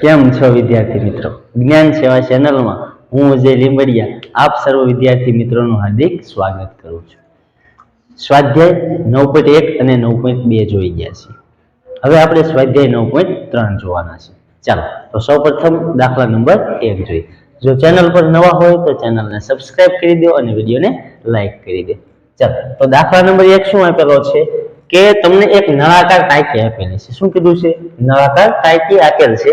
કેમ છો વિદ્યાર્થી મિત્રો? જ્ઞાન સેવા ચેનલમાં હું અજય લીંબડિયા, આપ સર્વ વિદ્યાર્થી મિત્રોનું હાર્દિક સ્વાગત કરું છું. સ્વાધ્યાય નવ પોઈન્ટ એક અને નવ પોઈન્ટ બે જોઈ ગયા છે હવે આપણે સ્વાધ્યાય નવ પોઈન્ટ ત્રણ જોવાના છે. ચાલો, તો સૌપ્રથમ દાખલા નંબર એક જોઈએ. જો ચેનલ પર નવા હોય તો ચેનલને સબસ્ક્રાઇબ કરી દો અને વિડીયોને લાઈક કરી દો. ચાલો, તો દાખલા નંબર એક શું આપેલો છે? કે તમને એક નળાકાર ટાંકી આપેલી છે. શું કીધું છે? નળાકાર ટાંકી આપેલ છે.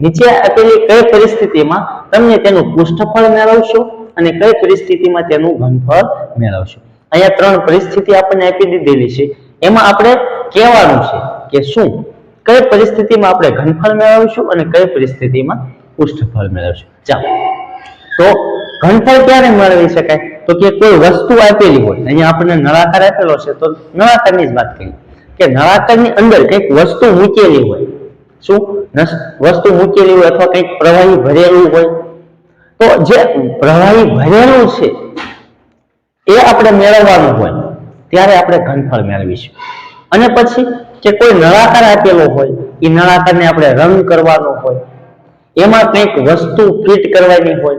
નીચે આપેલી કઈ પરિસ્થિતિમાં તમને તેનું પૃષ્ઠફળ મેળવશો અને કઈ પરિસ્થિતિમાં તેનું ઘનફળ મેળવશો. અહીંયા ત્રણ પરિસ્થિતિ આપણને આપી દીધેલી છે. એમાં આપણે કહેવાનું છે કે શું? કઈ પરિસ્થિતિમાં આપણે ઘનફળ મેળવશું અને કઈ પરિસ્થિતિમાં પૃષ્ઠફળ મેળવશું? ચાલો. તો ઘનફળ ક્યારે મેળવી શકાય? તો કે કોઈ વસ્તુ આપેલી હોય, અહીંયા આપણને નળાકાર આપેલો છે, તો નળાકારની જ વાત કરીએ. કે નળાકારની અંદર કંઈક વસ્તુ મૂકેલી હોય શું? વસ્તુ મૂકેલી હોય અથવા કંઈક પ્રવાહી ભરેલું હોય. તો જે પ્રવાહી ભરેલું છે, એ આપણે મેળવવાનું હોય, ત્યારે આપણે ઘનફળ મેળવીશું. અને પછી કે કોઈ નળાકાર આપેલો હોય એ નળાકારને આપણે રંગ કરવાનો હોય, એમાં કંઈક વસ્તુ ફિટ કરવાની હોય,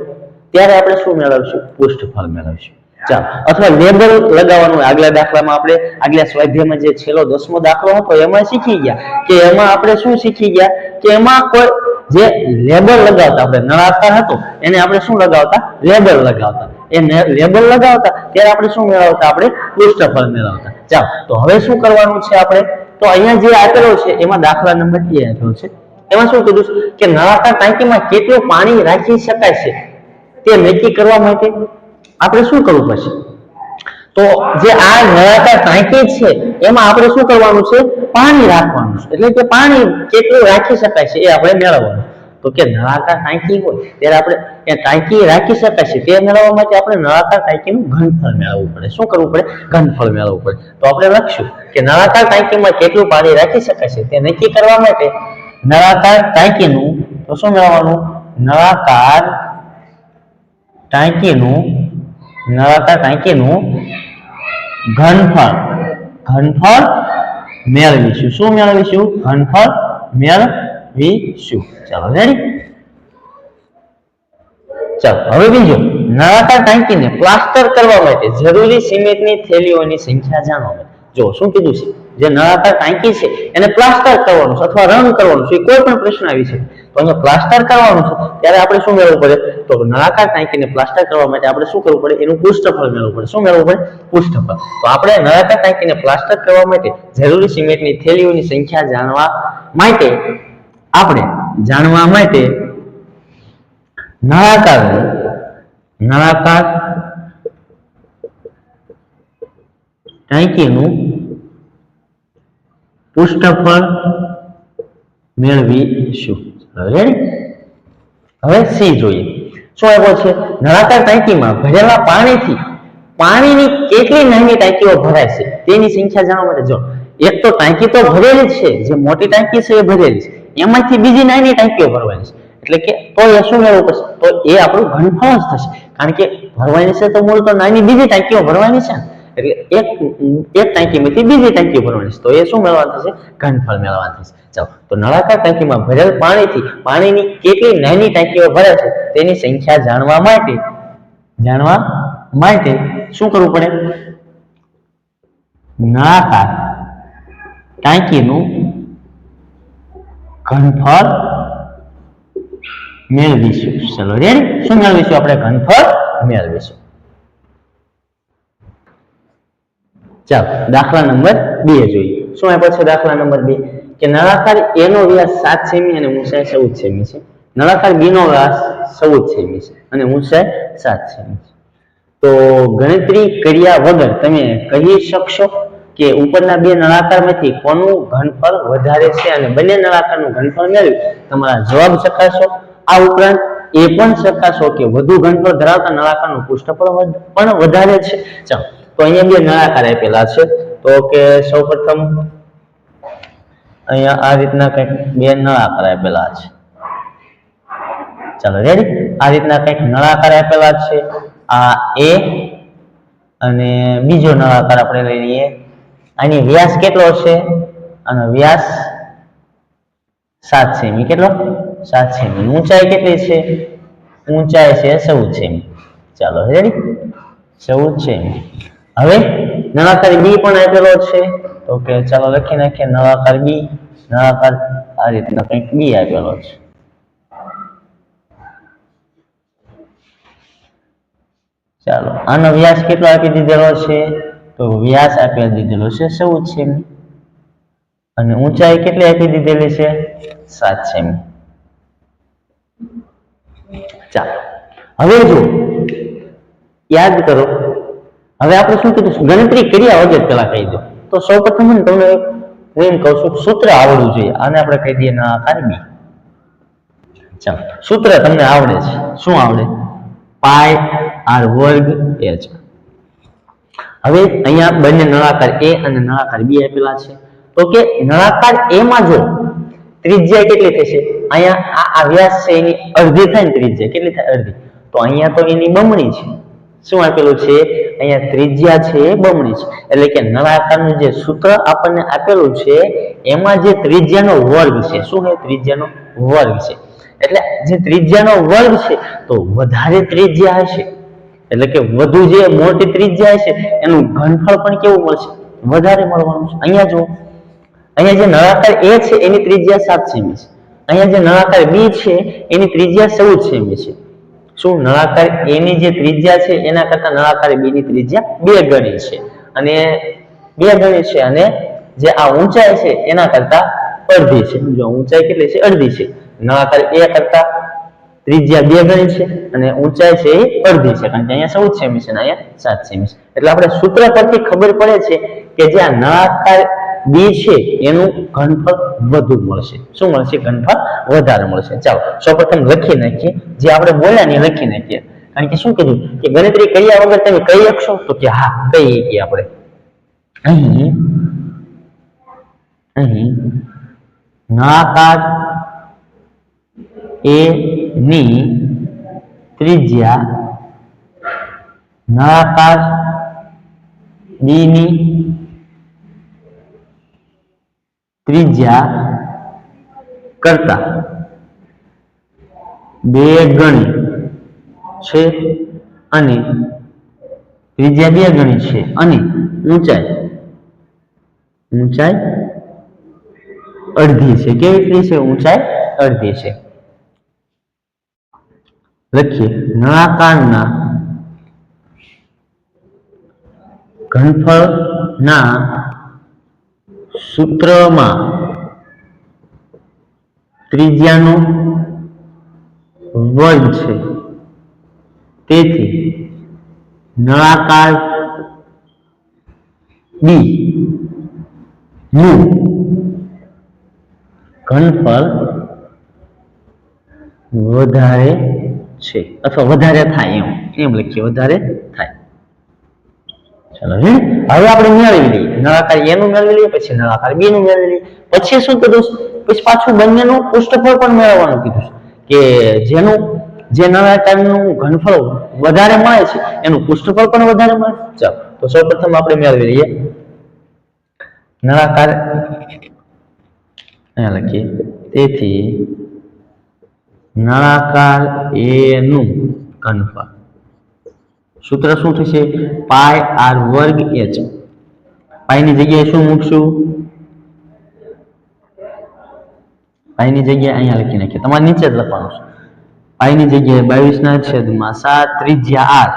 ત્યારે આપણે શું મેળવશું? પૃષ્ઠફળ મેળવશું. ચાલો અથવા લેબલ લગાવવાનું આગલા દાખલામાં આપણે આગલા સ્વાધ્યાયમાં જે છેલ્લો દસમો દાખલો હતો, એમાં શીખી ગયા કે એમાં આપણે શું શીખી ગયા? કે એમાં કોઈ જે લેબલ લગાવતા, આપણે નળાકાર હતો, એને આપણે શું લગાવતા? લેબલ લગાવતા. એ લેબલ લગાવતા, ત્યારે આપણે શું મેળવતા? આપણે પૃષ્ઠફળ મેળવતા. ચાલો, તો હવે શું કરવાનું છે આપણે? તો અહીંયા જે આપેલો છે, એમાં દાખલા નંબર એ આપેલો છે. એમાં શું કીધું કે નળાકાર ટાંકીમાં કેટલું પાણી રાખી શકાય છે? તે નક્કી કરવા માટે આપણે શું કરવું પડશે? તો જે આ નળાકાર ટાંકી છે, એમાં આપણે શું કરવાનું છે? પાણી રાખવાનું છે. એટલે કે પાણી કેટલું રાખી શકાય છે એ આપણે મેળવવાનું. તો કે નળાકાર ટાંકી હોય, ત્યારે આપણે ત્યાં ટાંકી રાખી શકાય છે. તે મેળવવા માટે આપણે નળાકાર ટાંકીનું ઘનફળ મેળવવું પડે. શું કરવું પડે? ઘનફળ મેળવવું પડે. તો આપણે લખશું કે નળાકાર ટાંકીમાં કેટલું પાણી રાખી શકાય છે તે નક્કી કરવા માટે નળાકાર ટાંકીનું તો શું મેળવવાનું? નળાકાર ટાંકીનું નળાકાર ટાંકીનું ઘનફળ. ઘનફળ મેળવીશું. શું મેળવીશું? ઘનફળ મેળવીશું. ચાલો રેડી ચાલો, હવે બીજું. નળાકાર ટાંકીને પ્લાસ્ટર કરવા માટે જરૂરી સિમેન્ટની થેલીઓની સંખ્યા જાણો. જો, શું કીધું છે? જે નળાકાર ટાંકી છે, એને પ્લાસ્ટર કરવાનું છે અથવા રંગ કરવાનું છે કોઈ પણ પ્રશ્ન આવી તો અહીંયા પ્લાસ્ટર કરવાનું છે. ત્યારે આપણે શું મેળવવું પડે? તો નળાકાર ટાંકીને પ્લાસ્ટર કરવા માટે આપણે શું કરવું પડે? એનું પૃષ્ઠફળ મેળવવું પડે. શું મેળવવું પડે? પૃષ્ઠફળ. તો આપણે નળાકાર ટાંકીને પ્લાસ્ટર કરવા માટે જરૂરી સિમેન્ટની થેલીઓની સંખ્યા જાણવા માટે આપણે જાણવા માટે નળાકાર નળાકાર ટાંકીનું પૃષ્ઠફળ મેળવીશું. રેડી હવે સી જોઈએ. શું આવ્યો છે? નળાકાર ટાંકીમાં ભરેલા પાણીથી, પાણીની કેટલી નાની ટાંકીઓ ભરાય છે? તેની સંખ્યા જાણવા માટે જો, એક તો ટાંકી તો ભરેલી છે, જે મોટી ટાંકી છે એ ભરેલી છે. એમાંથી બીજી નાની ટાંકીઓ ભરવાની છે. એટલે કે તો એ શું મેળવવું પડશે? તો એ આપણું ઘનફળ જ થશે. કારણ કે ભરવાની છે તો મૂળ તો નાની બીજી ટાંકીઓ ભરવાની છે ને. એટલે એક એક ટાંકીમાંથી બીજી ટાંકી ભરવાની. તો એ શું મેળવવાનું થશે? ઘનફળ મેળવવાનું થશે. ચાલો, તો નળાકાર ટાંકીમાં ભરેલ પાણીથી પાણીની કેટલી નાની ટાંકીઓ ભરે છે તેની સંખ્યા જાણવા માટે જાણવા માટે શું કરવું પડે? નળાકાર ટાંકીનું ઘનફળ મેળવીશું. ચલો રેડી શું મેળવીશું આપણે? ઘનફળ મેળવીશું. ચાલો, દાખલા નંબર બે જોઈએ. શું આપ્યો છે દાખલા નંબર બે? કે નળાકાર એ નો વ્યાસ સાત સેમી અને ઊંચાઈ ચૌદ સેમી છે. નળાકાર બી નો વ્યાસ ચૌદ સેમી છે અને ઊંચાઈ સાત સેમી છે. તો ગણતરી કર્યા વગર તમે કહી શકશો કે ઉપરના બે નળાકારમાંથી કોનું ઘનફળ વધારે છે અને બંને નળાકારનું ઘનફળ મેળવી તમારા જવાબ ચકાસો. આ ઉપરાંત એ પણ ચકાસો કે વધુ ઘનફળ ધરાવતા નળાકારનું પૃષ્ઠફળ પણ વધારે છે. ચાલો તો અહીંયા બે નળાકાર આપેલા છે. તો કે સૌપ્રથમ અહીંયા આ રીતના કંઈક બે નળાકાર આપેલા છે. ચાલો રેડી આ રીતના કંઈક નળાકાર આપેલા છે. આ એ અને બીજો નળાકાર આપણે લઈ લઈએ. આની વ્યાસ કેટલો છે? અને વ્યાસ સાત સેમી. કેટલો? સાત સેમી. ઊંચાઈ કેટલી છે? ઊંચાઈ છે ચૌદ સેમી. ચાલો રેડી ચૌદ સેમી. હવે નળાકાર બી પણ આપેલો છે. તો કે ચાલો લખી નાખીએ નળાકાર બી નળાકાર આ રીતના કંઈક બી આપેલો છે. ચાલો, આનો વ્યાસ કેટલો આપી દીધેલો છે? તો વ્યાસ આપી દીધેલો છે ચૌદ સેમી. અને ઊંચાઈ કેટલી આપી દીધેલી છે? સાત સેમી. ચાલો, હવે જો યાદ કરો હવે આપણે શું કીધું? ગણતરી કર્યા વગર પેલા કહી દો. તો સૌ પ્રથમ ને તમને હું એમ કહું છું સૂત્ર આવડવું જોઈએ. આને આપણે કહી દઈએ ના કારબી ચાલો. સૂત્ર તમને આવડે છે. શું આવડે? પાય આર વર્ગ એચ. હવે અહીંયા બંને નળાકાર એ અને નળાકાર બી આપેલા છે. તો કે નળાકાર એ માં જો ત્રિજ્યા કેટલી થશે? અહીંયા આ વ્યાસ છે એની અડધી થાય ને ત્રિજ્યા. કેટલી થાય? અડધી. તો અહીંયા તો એની બમણી છે. શું આપેલું છે? અહીંયા ત્રિજ્યા છે, એ બમણી છે. એટલે કે નળાકારનું જે સૂત્ર આપણને આપેલું છે, એમાં જે ત્રિજ્યાનો વર્ગ છે, શું છે? ત્રિજ્યાનો વર્ગ છે. એટલે જે ત્રિજ્યાનો વર્ગ છે, તો વધારે ત્રિજ્યા હશે. એટલે કે વધુ જે મોટી ત્રિજ્યા હશે, એનું ઘનફળ પણ કેવું મળશે? વધારે મળવાનું છે. અહીંયા જો અહીંયા જે નળાકાર એ છે, એની ત્રિજ્યા સાત સેમી છે. અહીંયા જે નળાકાર બી છે, એની ત્રિજ્યા ચૌદ સેમી છે. શું નળાકાર એ ની જે ત્રિજ્યા છે, એના કરતા નળાકાર બી ની ત્રિજ્યા બે ગણી છે. અને બે ગણી છે અને જે આ ઊંચાઈ છે, એના કરતા અડધી છે. જો ઊંચાઈ કેટલી છે? અડધી છે. નળાકાર એ કરતા ત્રિજ્યા બે ગણી છે અને ઊંચાઈ છે એ અડધી છે. કારણ કે અહીંયા ચૌદ સેમી છે અહીંયા સાત સેમી છે. એટલે આપણે સૂત્ર પરથી ખબર પડે છે કે જે આ નળાકાર બી છે, એનું ઘનફળ વધુ મળશે. શું મળશે? ઘનફળ વધારે મળશે. ચાલો, સૌપ્રથમ લખી નાખીએ. જે આપણે બોલ્યા ને લખી નાખીએ. કારણ કે શું કીધું? કે ગણતરી કર્યા વગર તમે કહી શકશો? તો કે હા કહી શકીએ આપણે. અહીં અહીં નાકાર એ ની ત્રિજ્યા નાકાર બી ની ત્રિજ્યા કરતા. બે ગણી છે અને ત્રિજ્યા બે ગણી છે અને ઊંચાઈ. ઊંચાઈ અડધી છે. કેટલી છે? ઊંચાઈ અડધી છે. લખીએ. નળાકારના ઘનફળના સૂત્રમાં ત્રિજ્યાનો વર્ગ છે. તેથી નળાકાર બી નું ઘનફળ વધારે છે અથવા વધારે થાય એમ. એમ લખીએ, વધારે થાય. ચાલો હવે આપણે મેળવી લઈએ. નળાકાર એ નું મેળવી લઈએ, પછી નળાકાર બી નું મેળવી લઈએ. પછી શું કીધું? પછી પાછું બંનેનું પુષ્ઠફળ પણ મેળવવાનું કીધું કે જેનું, જે નળાકારનું ઘનફળ વધારે મળે છે, એનું પુષ્ઠફળ પણ વધારે મળે ચાલો, તો સૌપ્રથમ આપણે મેળવી લઈએ. નળાકાર અહીંયા લખીએ. તેથી નળાકાર એ નું ઘનફળ. સૂત્ર શું થશે? પાય આર વર્ગ એચ. પાયની જગ્યાએ શું મૂકશું? પાયની જગ્યાએ અહીંયા લખી નાખીએ. તમારે નીચે જ લખવાનું છે. પાયની જગ્યાએ બાવીસ ના છેદમાં સાત ત્રિજ્યા આર.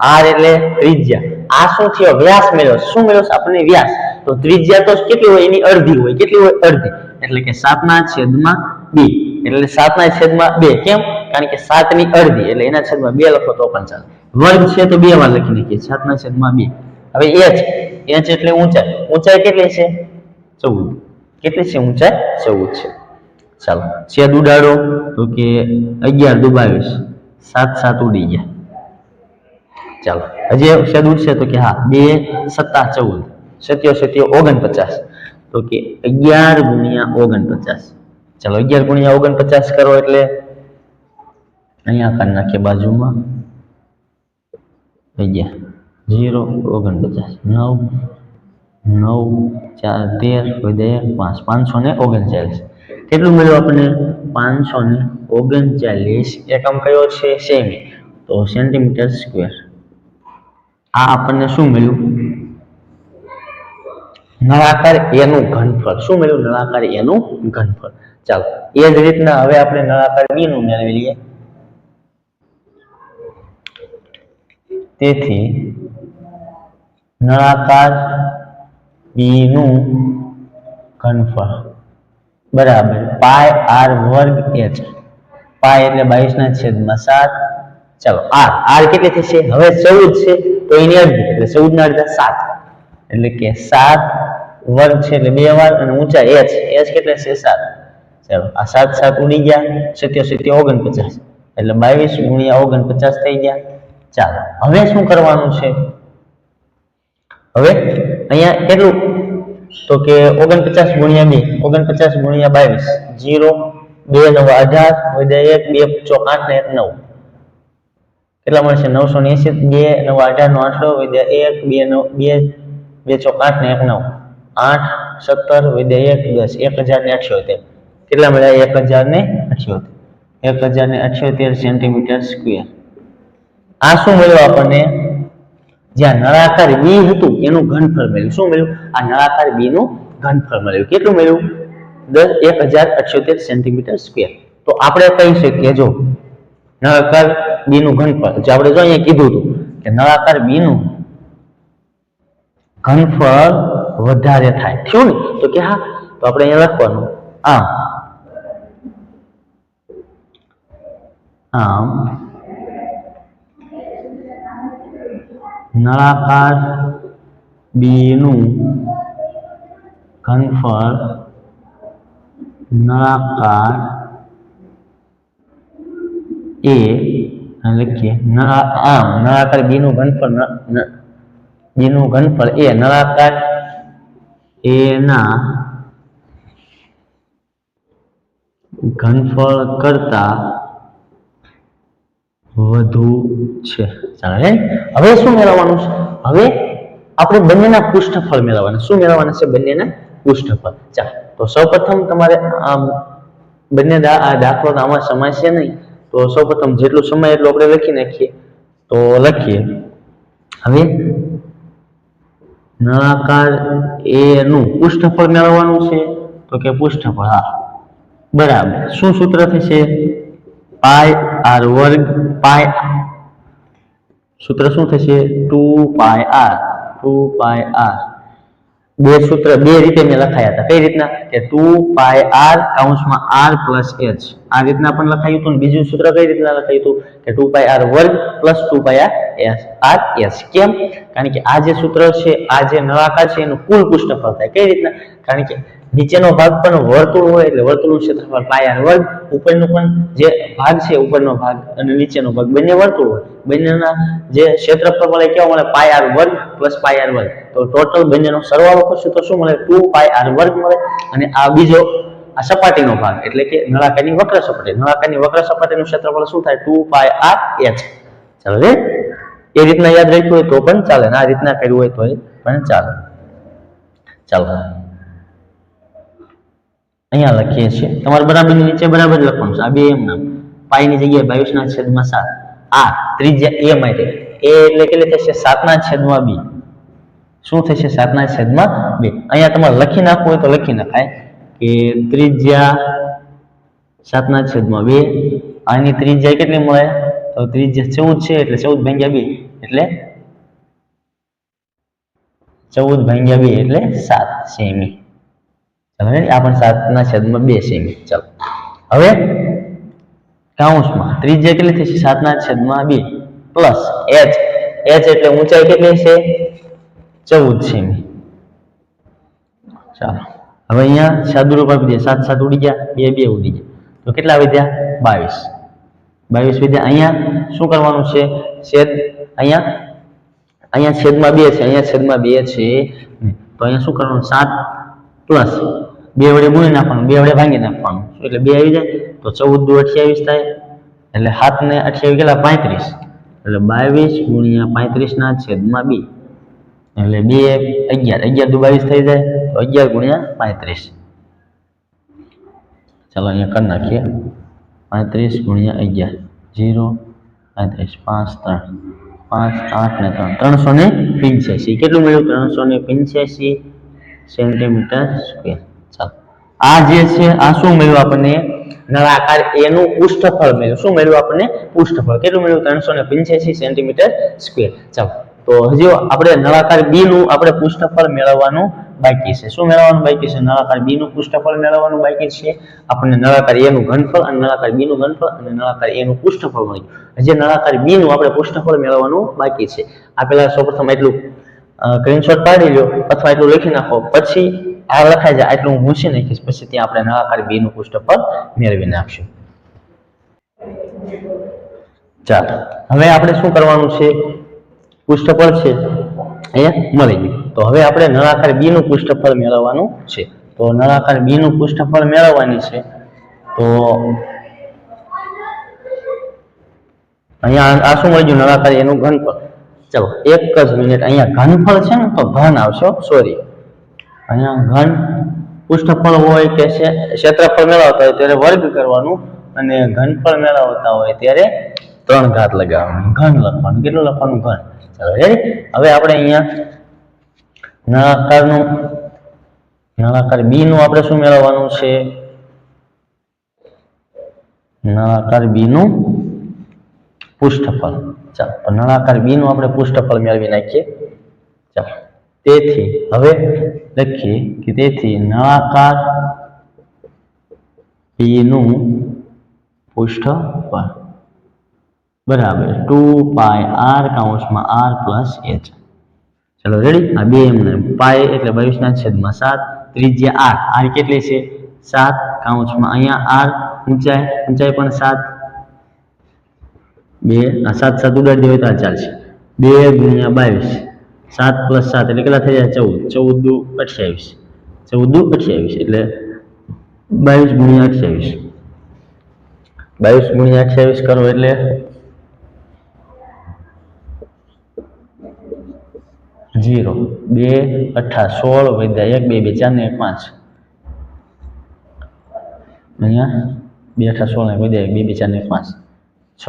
આર એટલે ત્રિજ્યા. આ શું થયો વ્યાસ મેળવ્યો શું મેળવ્યો આપણને વ્યાસ. તો ત્રિજ્યા તો કેટલી હોય? એની અડધી હોય. કેટલી હોય? અડધી. એટલે કે સાત ના છેદમાં બે. એટલે સાત ના છેદમાં બે. કેમ? કારણ કે સાતની અડધી. એટલે એના છેદમાં બે લખો તો પણ ચાલે. વર્ગ છે તો બે વાર લખી નાખીએ સાત ના છેદમાં બે. હવે એચ એચ એટલે ઊંચાઈ. ઊંચાઈ કેટલી છે? ચૌદ. કેટલી છે ઊંચાઈ? ચૌદ છે. ચાલો, છેદ ઉડાડો. તો કે અગિયાર દુ બાવીસ સાત સાત ઉડી ગયા. ચાલો, હજી છેદ ઉડશે તો કે હા, બે, સત્તા, ચૌદ. સત્યો સત્યો, ઓગણપચાસ. તો કે અગિયાર ગુણ્યા ઓગણપચાસ. ચાલો, અગિયાર ગુણ્યા ઓગણપચાસ કરો એટલે અહીંયા કરી નાખીએ બાજુમાં. અગિયાર ઝીરો ઓગણપચાસ. નવ નવ, ચાર, તેર વધે પાંચ પાંચસો ને ઓગણચાલીસ. કેટલું મળ્યું આપણને? પાંચસો ને ઓગણચાલીસ એકમ કયો છે? સેમી. તો સેન્ટીમીટર સ્ક્વેર. આ આપણને શું મળ્યું? નળાકાર એનું ઘનફળ. શું મળ્યું? નળાકાર એનું ઘનફળ. ચાલો, એ જ રીતના હવે આપણે નળાકાર બી નું મેળવી લઈએ. તેથી નળાકાર બી નું ઘનફળ. બરાબર. પાય આર વર્ગ એચ. પાય એટલે બાવીસ ના છેદમાં સાત. ચાલો, આર. આર કેટલી થશે? હવે ચૌદ છે, તો એની અડધી. એટલે ચૌદ ના અડધા સાત. એટલે કે સાત વર્ગ છે, એટલે બે વાર, અને ઊંચા એચ. એચ કેટલે છે? સાત. ચાલો, આ સાત સાત ઉડી ગયા. સત્યો સત્યો ઓગણપચાસ. એટલે બાવીસ ગુણ્યા ઓગણપચાસ થઈ ગયા. ચાલો, હવે શું કરવાનું છે? હવે અહીંયા કેટલું? તો કે ઓગણપચાસ ગુણ્યા બે, ઓગણપચાસ ગુણ્યા બાવીસ, જીરો, બે નવ અઢાર વધ્યા એક, બે ચોક આઠ ને એક નવ. કેટલા મળશે? નવસો ને એસી બે નવ અઢાર નો આઠસો વધ્યા એક, બે નવ, બે બે ચોક આઠ ને એક નવ. આઠ, સત્તર વધ્યા એક, દસ, એક હજાર ને અઠ્યોતેર. કેટલા મળ્યા? એક હજાર ને અઠ્યોતેર. એક હજાર ને અઠ્યોતેર સેન્ટીમીટર સ્ક્વેર આ શું મળ્યું આપણને? જ્યાં નળાકાર બી હતું, એનું ઘનફળ મળ્યું. શું મળ્યું? આ નળાકાર બી નું ઘનફળ મળ્યું. કેટલું મળ્યું? દસ, એક હજાર અઠ્યોતેર સેન્ટીમીટર સ્ક્વેર. તો આપણે કહી શકીએ, જો નળાકાર બી નું ઘનફળ, જે આપણે જો અહીંયા કીધું હતું કે નળાકાર બી નું ઘનફળ વધારે થાય. થયું ને? તો કે હા, તો આપણે અહીંયા લખવાનું. આમ. આમ. નળાકાર બી નું ઘનફળ નળાકાર એ લખીએ આમ, નળાકાર બી નું ઘનફળ બી નું ઘનફળ એ નળાકાર એના ઘનફળ કરતા વધુ છે. જાણે હવે શું મેળવવાનું છે? હવે આપણે બંનેના પૃષ્ઠફળ મેળવવાના. શું મેળવવાના છે બંનેના પૃષ્ઠફળ? ચાલો, તો સૌપ્રથમ તમારે આમ બંને દાખલો આમાં સમાશે નહીં. તો સૌપ્રથમ જેટલું સમય એટલું આપણે લખી નાખીએ. તો લખીએ. હવે નળાકાર એનું પૃષ્ઠફળ મેળવવાનું છે. તો કે પૃષ્ઠફળ, હા. બરાબર. શું સૂત્ર થશે? પાય આર વર્ગ પાય સૂત્ર શું થશે? Two pi R two pi R બે સૂત્ર બે રીતે મેં લખાયા હતા. કઈ રીતના? કે ટુ પાય આર કાઉન્સમાં આર પ્લસ એચ આ રીતના પણ લખાયું હતું બીજું સૂત્ર કઈ રીતના લખાયું હતું? કે ટુ પાય આર વર્ગ plus two pi S R S કેમ? કારણ કે આ જે સૂત્ર છે, આ જે નળાકાર છે, એનું કુલ પૃષ્ઠફળ થાય. કઈ રીતના? કારણ કે નીચેનો ભાગ પણ વર્તુળ હોય, એટલે વર્તુળનું ક્ષેત્રફળ પાય આર વર્ગ ઉપરનું પણ જે ભાગ છે, ઉપરનો ભાગ અને નીચેનો ભાગ. બંને વર્તુળ હોય. બંનેના જે ક્ષેત્રફળ મળે કેવા મળે? પાય આર વર્ગ પ્લસ પાય આર વર્ગ. તો ટોટલ બંનેનો સરવાળો કરશું તો શું મળે? ટુ પાય આર વર્ગ મળે અને આ બીજો આ સપાટીનો ભાગ, એટલે કે નળાકારની વક્ર સપાટી. નળાકારની વક્ર સપાટીનું ક્ષેત્રફળ શું થાય? ટુ પાય આર એચ ચાલો એ રીતના યાદ રાખ્યું હોય તો પણ ચાલે આ રીતના કર્યું હોય તો પણ ચાલે. ચાલો. અહીંયા લખીએ છીએ. તમારે બરાબર નીચે બરાબર લખવાનું છે. આ બે એમ નામ પાઈની જગ્યાએ બાવીસ ના છેદમાં સાત. આ ત્રિજ્યા એ માટે એ એટલે કેટલી થશે? સાતના છેદમાં બી. શું થશે? સાતના છેદમાં બે. અહીંયા તમારે લખી નાખવું હોય તો લખી નાખાય કે ત્રિજ્યા સાતના છેદમાં બે. આની ત્રિજ્યા કેટલી મળે? તો ત્રિજ્યા ચૌદ છે એટલે ચૌદ ભાગ્યા બે એટલે ચૌદ ભાગ્યા બે એટલે સાત સેમી? આ પણ સાતના છેદમાં બે સેમી ચાલો. હવે કાઉન્સમાં ત્રિજ્યા કેટલી થશે? સાતના છેદમાં બે. Plus H. એચ એટલે ઊંચાઈ કેટલી છે ચૌદ સેમી. ચાલો. હવે અહીંયા સાદુરૂપ આપી દે સાત સાત ઉડી ગયા. બે બે ઉડી ગયા. તો કેટલા વધ્યા બાવીસ. બાવીસ વિદ્યા અહીંયા શું કરવાનું છે? છેદ અહીંયા અહીંયા છેદમાં બે છે. અહીંયા છેદમાં બે છે. તો અહીંયા શું કરવાનું? સાત પ્લસ બે વડે ગુણી નાખવાનું, બે વડે ભાંગી નાખવાનું. એટલે બે આવી જાય, તો ચૌદ દુ અઠ્યાવીસ થાય, એટલે સાત ને અઠ્યાવીસ કેટલા? પાંત્રીસ. એટલે બાવીસ ગુણ્યા પાંત્રીસ ના છેદમાં બે. એટલે બે અગિયાર. અગિયાર દુ બાવીસ થઈ જાય, તો અગિયાર ગુણ્યા પાંત્રીસ. ચાલો અહીંયા કરી નાખીએ. પાંત્રીસ ગુણ્યા અગિયાર જીરો પાંત્રીસ, પાંચ, ત્રણ. પાંચ, આઠ ને ત્રણ. ત્રણસો ને પંચ્યાસી. કેટલું મળ્યું? ત્રણસો ને પંચ્યાસી સેન્ટીમીટર સ્ક્વેર. આ જે છે, આ શું મળ્યું આપણને? નળાકાર એનું પૃષ્ઠફળ મળ્યું. શું મળ્યું આપણને? પૃષ્ઠફળ. કેટલું મળ્યું? ત્રણસો ને પંચ્યાસી સેન્ટીમીટર સ્ક્વેર ચાલો. તો હજી આપણે નળાકાર બી નું આપણે પૃષ્ઠફળ મેળવવાનું બાકી છે. શું મેળવવાનું બાકી છે? નળાકાર બી નું પૃષ્ઠફળ મેળવવાનું બાકી છે. આપણને નળાકાર એ નું ઘનફળ અને નળાકાર બી નું ઘનફળ અને નળાકાર એ નું પૃષ્ઠફળ મળ્યું. હજી નળાકાર બી નું આપણે પૃષ્ઠફળ મેળવવાનું બાકી છે. આ પેલા સૌપ્રથમ એટલું સ્ક્રીનશોટ પાડી લો અથવા એટલું લખી નાખો. પછી આ લખાય જાય એટલું હું મૂછી નાખીશ. પછી ત્યાં આપણે નળાકાર બી નું પૃષ્ઠફળ મેળવી નાખશું ચાલો, હવે આપણે શું કરવાનું છે? પૃષ્ઠ પર છે. એ મળી ગયું. તો હવે આપણે નળાકાર બી નું પૃષ્ઠફળ મેળવવાનું છે. તો નળાકાર બી નું પૃષ્ઠફળ મેળવવાની છે. તો અહીંયા આ શું મળી ગયું? નળાકાર એનું ઘનફળ. ચલો, એક જ મિનિટ. અહીંયા ઘનફળ છે ને, તો ઘન આવશે સોરી અહીંયા ઘન પૃષ્ઠફળ હોય કે ક્ષેત્રફળ મેળવતા હોય ત્યારે વર્ગ કરવાનું અને ઘનફળ મેળવતા હોય ત્યારે ત્રણ ઘાત લગાવવાનું. ઘન લખવાનું. કેટલું લખવાનું? ઘન. ચાલો હવે આપણે અહીંયા નળાકારનું, નળાકાર બી નું આપણે શું મેળવવાનું છે? નળાકાર બી નું પૃષ્ઠફળ. ચાલો નળાકાર બી નું આપણે પુષ્ઠફળ મેળવી નાખીએ. ચાલો, તેથી હવે લખીએ કે તેથી નળાકાર બી નું પુષ્ઠફળ બરાબર ટુ પાય આર કાઉન્સમાં આર પ્લસ એચ ચલો રેડી આ બે એમને પાય એટલે બાવીસના છેદમાં સાત, ત્રિજ્યા આર આર કેટલી છે? સાત. કાઉન્સમાં અહીંયા આર ઊંચાઈ ઊંચાઈ પણ સાત. બે, આ સાત સાત ઉડાડી હોય તો આ ચાલશે. બે ગુણ્યા બાવીસ, સાત પ્લસ સાત એટલે કેટલા થઈ જાય? ચૌદ. ચૌદ દુ અઠ્યાવીસ. ચૌદ દુ અઠ્યાવીસ એટલે બાવીસ ગુણ્યા અઠ્યાવીસ. બાવીસ ગુણ્યા અઠ્યાવીસ કરો એટલે? જીરો બે, અઠા, સોળ વધ્યા એક, બે બે, ચાર ને એક, પાંચ. અહીંયા બે, અઠા, સોળ ને વધ્યા એક, બે બે, ચાર ને એક, પાંચ. છ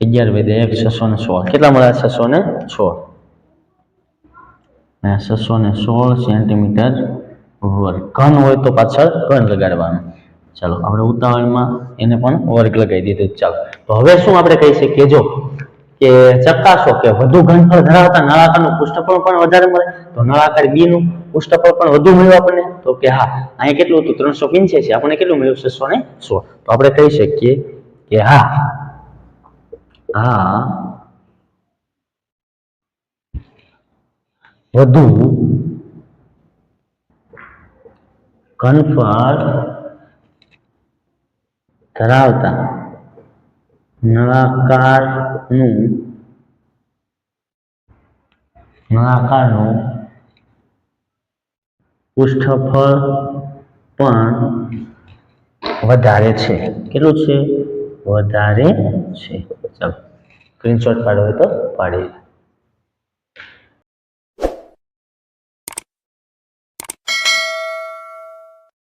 અગિયાર વધ્યા એક છસો ને સોળ. કેટલા મળ્યા છસો ને સોળ? છસો ને સોળ સેન્ટીમીટર વર્ગ ઘન હોય તો પાછળ ઘન લગાડવાનું. ચાલો, આપણે ઉતાવળમાં એને પણ વર્ગ લગાવી દીધું ચાલો. તો હવે શું આપણે કહી શકીએ? જો, કે ચકાસો કે વધુ ઘનફળ ધરાવતા નળાકારનું પૃષ્ઠફળ પણ વધારે મળે. તો નળાકાર બી નું પૃષ્ઠફળ પણ વધુ મળ્યું આપણને. તો કે હા, અહીંયા કેટલું હતું? ત્રણસો પંચ્યાસી. આપણને કેટલું મળ્યું? છસો ને સોળ. તો આપણે કહી શકીએ કે હા હા વધુ કન્ફર્ટ ધરાવતા નળાકારનું નળાકારનું પૃષ્ઠફળ પણ વધારે છે. કેટલું છે? વધારે છે. ચાલો સ્ક્રીનશોટ પાડો હોય તો પાડી